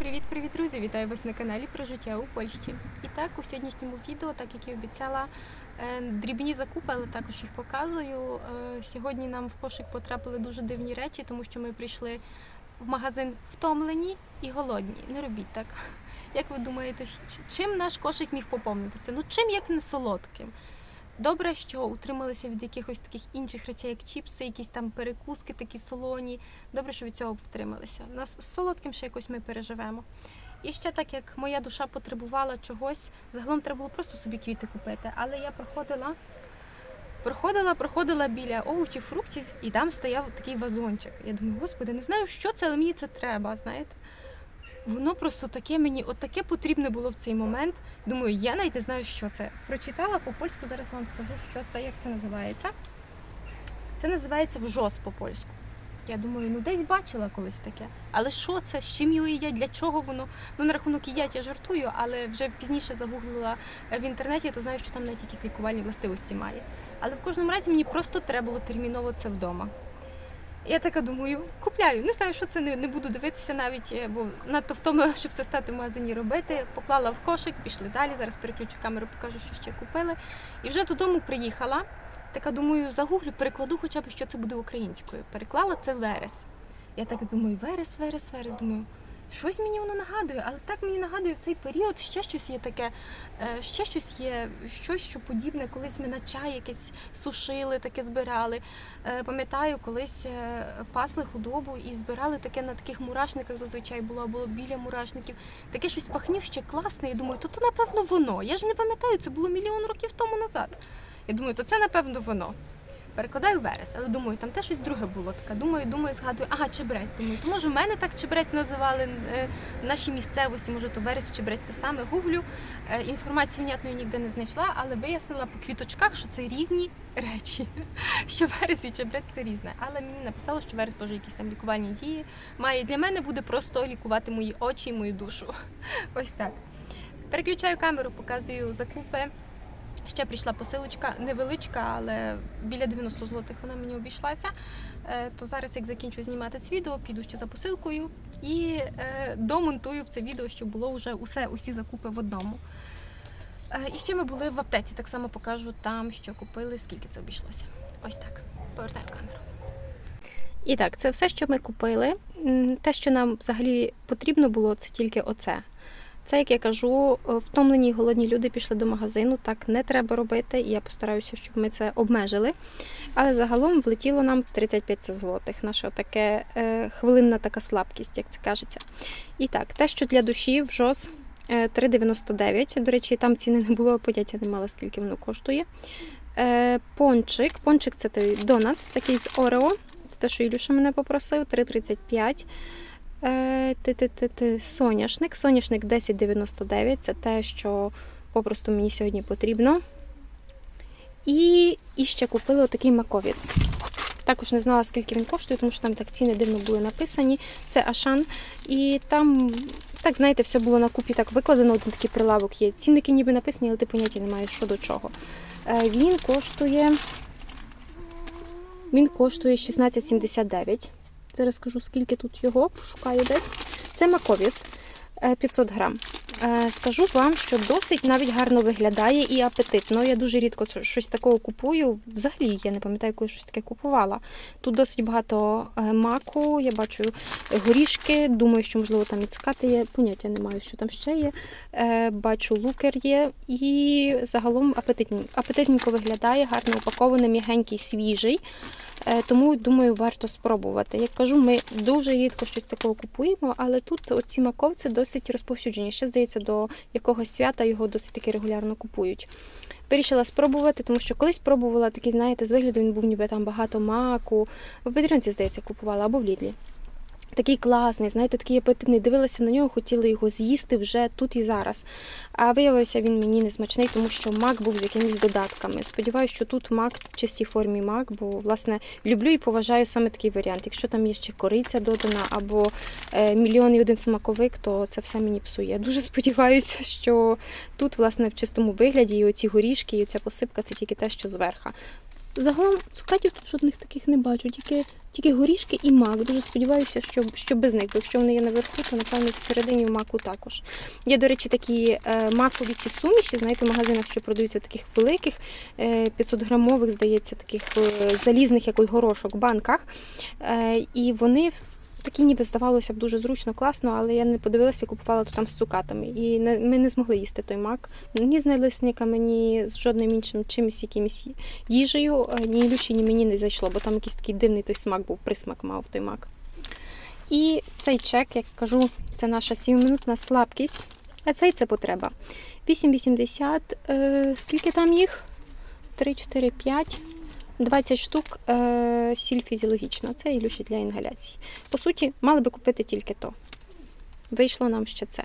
Привіт-привіт, друзі! Вітаю вас на каналі про життя у Польщі. І так, у сьогоднішньому відео, так як і обіцяла, е, дрібні закупи, але також їх показую. Е, Сьогодні нам в кошик потрапили дуже дивні речі, тому що ми прийшли в магазин втомлені і голодні. Не робіть так. Як ви думаєте, чим наш кошик міг поповнитися? Ну чим як не солодким? Добре, що утрималися від якихось таких інших речей, як чіпси, якісь там перекуски такі солоні. Добре, що від цього втрималися. Нас з солодким ще якось ми переживемо. І ще так як моя душа потребувала чогось, загалом треба було просто собі квіти купити. Але я проходила, проходила, проходила біля овочів, фруктів, і там стояв такий вазончик. Я думаю, господи, не знаю, що це, але мені це треба, знаєте. Воно просто таке мені, от таке потрібне було в цей момент. Думаю, я навіть не знаю, що це. Прочитала по польську, зараз вам скажу, що це, як це називається. Це називається вжос по польську. Я думаю, ну десь бачила колись таке. Але що це? З чим його їдять? Для чого воно? Ну, на рахунок їдять я жартую, але вже пізніше загуглила в інтернеті, то знаю, що там навіть якісь лікувальні властивості має. Але в кожному разі мені просто треба було терміново це вдома. Я така думаю, купляю. Не знаю, що це не, не буду дивитися навіть, е, бо надто втомлена, щоб це стати в магазині робити. Поклала в кошик, пішли далі. Зараз переключу камеру, покажу, що ще купили. І вже додому приїхала. Така думаю, загуглю, перекладу хоча б, що це буде українською. Переклала це верес. Я так думаю, верес, верес, верес. Думаю, щось мені воно нагадує, але так мені нагадує в цей період ще щось є таке, е, ще щось є, щось, що подібне. Колись ми на чай якесь сушили, таке збирали. Е, Пам'ятаю, колись е, пасли худобу і збирали таке на таких мурашниках зазвичай було, або біля мурашників. Таке щось пахнюще, класне. Я думаю, то то напевно воно. Я ж не пам'ятаю, це було мільйон років тому назад. Я думаю, то це напевно воно. Перекладаю верес, але думаю, там теж щось друге було таке. Думаю, думаю, згадую, ага, чебрець. Думаю, то може в мене так чебрець називали е, в нашій місцевості, може то верес, чебрець те саме. Гуглю. Е, інформації внятної ніде не знайшла, але вияснила по квіточках, що це різні речі. Що верес і чебрець це різне. Але мені написало, що верес теж якісь там лікувальні дії має. Для мене буде просто лікувати мої очі і мою душу. Ось так. Переключаю камеру, показую закупи. Ще прийшла посилочка, невеличка, але біля 90 злотих вона мені обійшлася. Е, То зараз, як закінчу знімати це відео, піду ще за посилкою і е, домонтую в це відео, щоб було вже усе, усі закупи в одному. Е, І ще ми були в аптеці, так само покажу там, що купили, скільки це обійшлося. Ось так. Повертаю камеру. І так, це все, що ми купили. Те, що нам взагалі потрібно було, це тільки оце. Це, як я кажу, е, втомлені і голодні люди пішли до магазину. Так не треба робити, і я постараюся, щоб ми це обмежили. Але загалом влетіло нам 35 злотих. Наша таке е, хвилинна така слабкість, як це кажеться. І так, те, що для душі в ЖОС е, 3,99. До речі, там ціни не було, поняття не мала, скільки воно коштує. Е, пончик. Пончик це той донатс, такий з Орео. Це те, що Ілюша мене попросив, 3,35. Е, ти-ти-ти-ти, соняшник. Соняшник 10,99. Це те, що попросту мені сьогодні потрібно. І, і ще купили отакий маковець. Також не знала, скільки він коштує, тому що там так ціни дивно були написані. Це Ашан. І там, так знаєте, все було на купі так викладено, один такий прилавок є. Цінники ніби написані, але ти поняття не маєш, що до чого. Е, Він коштує. Він коштує 16,79. Зараз скажу, скільки тут його, пошукаю десь. Це маковець е, 500 грам. Е, Скажу вам, що досить навіть гарно виглядає і апетитно. Я дуже рідко щось такого купую. Взагалі, я не пам'ятаю, коли щось таке купувала. Тут досить багато е, маку, я бачу горішки, думаю, що, можливо, там і цукати є. Поняття не маю, що там ще є. Е, Бачу, лукер є. І загалом апетитненько виглядає, гарно упакований, м'ягенький, свіжий. Е, Тому думаю, варто спробувати. Як кажу, ми дуже рідко щось такого купуємо, але тут оці маковці досить розповсюджені. Ще здається, до якогось свята його досить таки регулярно купують. Вирішила спробувати, тому що колись пробувала такий, знаєте, з вигляду він був ніби там багато маку. В Бедрянці, здається, купувала або в Лідлі. Такий класний, знаєте, такий апетитний. Дивилася на нього, хотіла його з'їсти вже тут і зараз. А виявився він мені не смачний, тому що мак був з якимись додатками. Сподіваюся, що тут мак в чистій формі мак, бо власне люблю і поважаю саме такий варіант. Якщо там є ще кориця додана або е, мільйон і один смаковик, то це все мені псує. Дуже сподіваюся, що тут, власне, в чистому вигляді і оці горішки, і оця посипка це тільки те, що зверха. Загалом цукатів тут жодних таких не бачу, тільки, тільки горішки і мак. Дуже сподіваюся, що, що без них, якщо вони є наверху, то напевно всередині в маку також. Є, до речі, такі е, макові ці суміші, знаєте, в магазинах, що продаються таких великих, е, 500 грамових, здається, таких е, залізних якось горошок банках. Е, і вони такі ніби здавалося б дуже зручно, класно, але я не подивилася, купувала то там з цукатами. І не, ми не змогли їсти той мак ні з налисниками, ні з жодним іншим чимось якимось їжею. Е, Ні Ілюші, ні мені не зайшло, бо там якийсь такий дивний той смак був, присмак мав той мак. І цей чек, як кажу, це наша 7-минутна слабкість. А цей це потреба. 8,80. Е, скільки там їх? 3, 4, 5. 20 штук е, сіль фізіологічна. Це Ілюші для інгаляції. По суті, мали би купити тільки то. Вийшло нам ще це.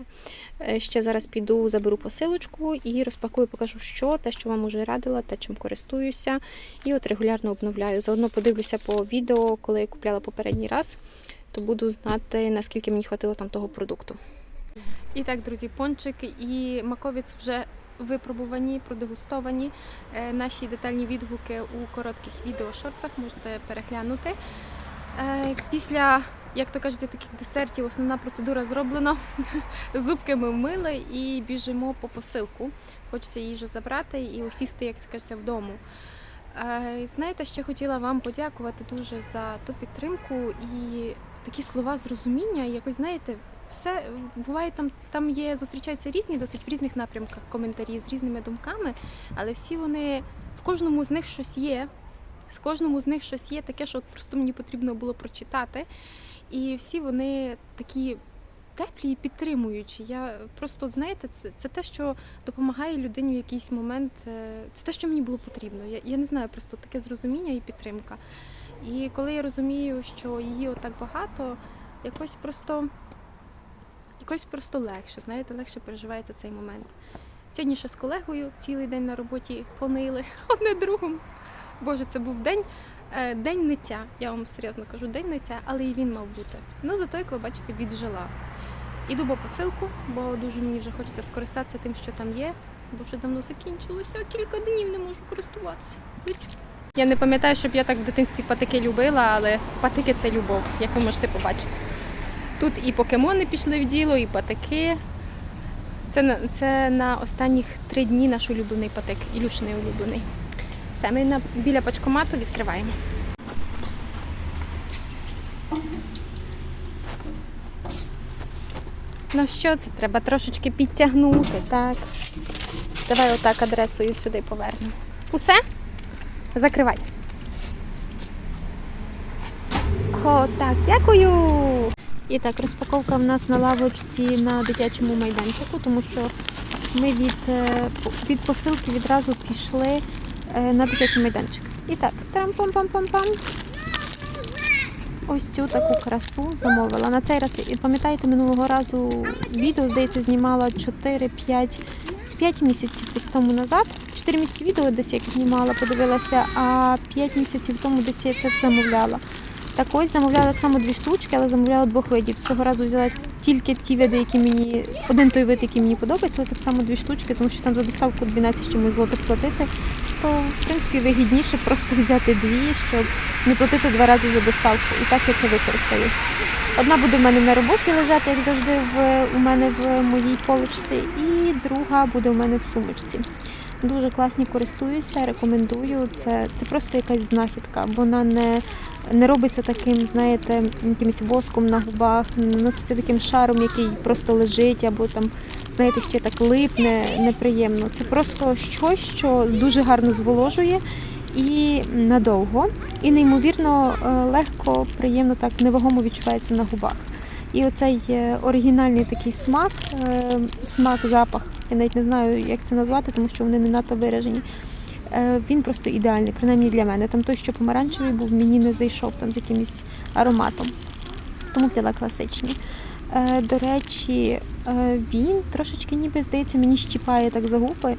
Е, Ще зараз піду, заберу посилочку і розпакую, покажу, що те, що вам уже радила, те, чим користуюся. І от регулярно обновляю. Заодно подивлюся по відео, коли я купляла попередній раз, то буду знати, наскільки мені хватило там того продукту. І так, друзі, пончик і маковець вже випробувані, продегустовані. Е, Наші детальні відгуки у коротких відео-шорцах можете переглянути. Е, Після, як то кажуть, таких десертів, основна процедура зроблена. Зубки ми вмили і біжимо по посилку. Хочеться вже забрати і осісти, як це кажеться, вдома. Е, Знаєте, ще хотіла вам подякувати дуже за ту підтримку і такі слова зрозуміння. Якось знаєте, все буває там, там є, зустрічаються різні, досить в різних напрямках коментарі з різними думками, але всі вони в кожному з них щось є. З кожному з них щось є таке, що от просто мені потрібно було прочитати. І всі вони такі теплі і підтримуючі. Я просто знаєте, це, це те, що допомагає людині в якийсь момент. е, Це те, що мені було потрібно. Я, я не знаю, просто таке зрозуміння і підтримка. І коли я розумію, що її отак багато, якось просто якось просто легше, знаєте, легше переживається цей момент. Сьогодні ще з колегою цілий день на роботі понили одне другому. Боже, це був день, е, день ниття. Я вам серйозно кажу, день ниття, але і він мав бути. Ну зато, як ви бачите, віджила. Іду по посилку, бо дуже мені вже хочеться скористатися тим, що там є, бо вже давно закінчилося, а кілька днів не можу користуватися. Я не пам'ятаю, щоб я так в дитинстві патики любила, але патики це любов, як ви можете побачити. Тут і покемони пішли в діло, і патики. Це це на останніх три дні наш улюблений патик, Ілюшиний улюблений. Все, ми на, біля пачкомату відкриваємо. Ну що це? Треба трошечки підтягнути, так. Давай отак адресою сюди повернемо. Усе? Закривай. О, так, дякую. І так, розпаковка в нас на лавочці на дитячому майданчику, тому що ми від, е, від посилки відразу пішли е, на дитячий майданчик. І так, трам-пам-пам-пам-пам. Ось цю таку красу замовила. На цей раз, пам'ятаєте, минулого разу відео, здається, знімала 4-5 5 місяців десь тому назад. 4 місяці відео десь як знімала, подивилася, а 5 місяців тому десь я це замовляла. Так ось замовляла так само дві штучки, але замовляла двох видів. Цього разу взяла тільки ті види, які мені один той вид, який мені подобається, але так само дві штучки, тому що там за доставку 12 чимось злотих платити. То в принципі вигідніше просто взяти дві, щоб не платити два рази за доставку. І так я це використаю. Одна буде в мене на роботі лежати, як завжди, в у мене в моїй поличці, і друга буде в мене в сумочці. Дуже класні користуюся, рекомендую. Це, це просто якась знахідка. Вона не, не робиться таким, знаєте, якимось воском на губах, не носиться таким шаром, який просто лежить, або там, знаєте, ще так липне, неприємно. Це просто щось, що дуже гарно зволожує і надовго, і неймовірно е, легко, приємно так невагомо відчувається на губах. І оцей е, оригінальний такий смак, е, смак, запах, я навіть не знаю, як це назвати, тому що вони не надто виражені. Е, Він просто ідеальний, принаймні для мене. Там той, що помаранчевий був, мені не зайшов там з якимось ароматом. Тому взяла класичні. До речі, він трошечки ніби здається, мені щіпає так за губи.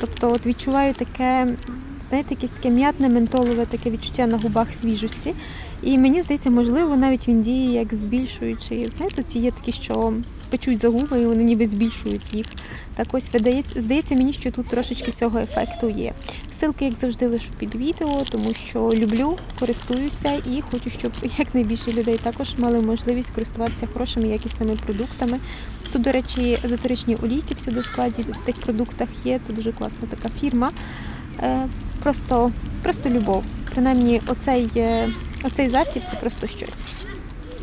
Тобто от відчуваю таке, знаєте, якесь таке м'ятне ментолове таке відчуття на губах свіжості. І мені здається, можливо, навіть він діє як збільшуючий. Знаєте, ці є такі, що печуть загуби, і вони ніби збільшують їх. Так ось видається, здається мені, що тут трошечки цього ефекту є. Ссылки, як завжди, лишу під відео, тому що люблю, користуюся і хочу, щоб якнайбільше людей також мали можливість користуватися хорошими якісними продуктами. Тут, до речі, езотеричні олійки всюди в складі в тих продуктах є. Це дуже класна така фірма. Е, Просто, просто любов. Принаймні, оцей, е, оцей засіб це просто щось.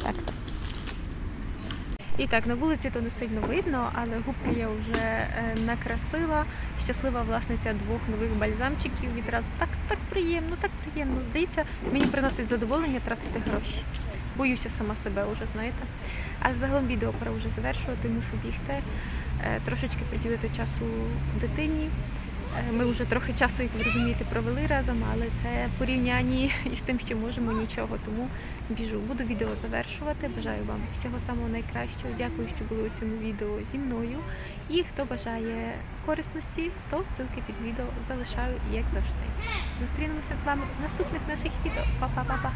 Так. І так, на вулиці то не сильно видно, але губки я вже е, накрасила. Щаслива власниця двох нових бальзамчиків. Відразу так, так приємно, так приємно. Здається, мені приносить задоволення тратити гроші. Боюся сама себе вже, знаєте. А загалом відео пора вже завершувати, мушу бігти, е, трошечки приділити часу дитині. Е, Ми вже трохи часу, як ви розумієте, провели разом, але це порівнянні із тим, що можемо нічого. Тому біжу. Буду відео завершувати. Бажаю вам всього самого найкращого. Дякую, що були у цьому відео зі мною. І хто бажає корисності, то ссылки під відео залишаю, як завжди. Зустрінемося з вами в наступних наших відео. Па-па-па-па!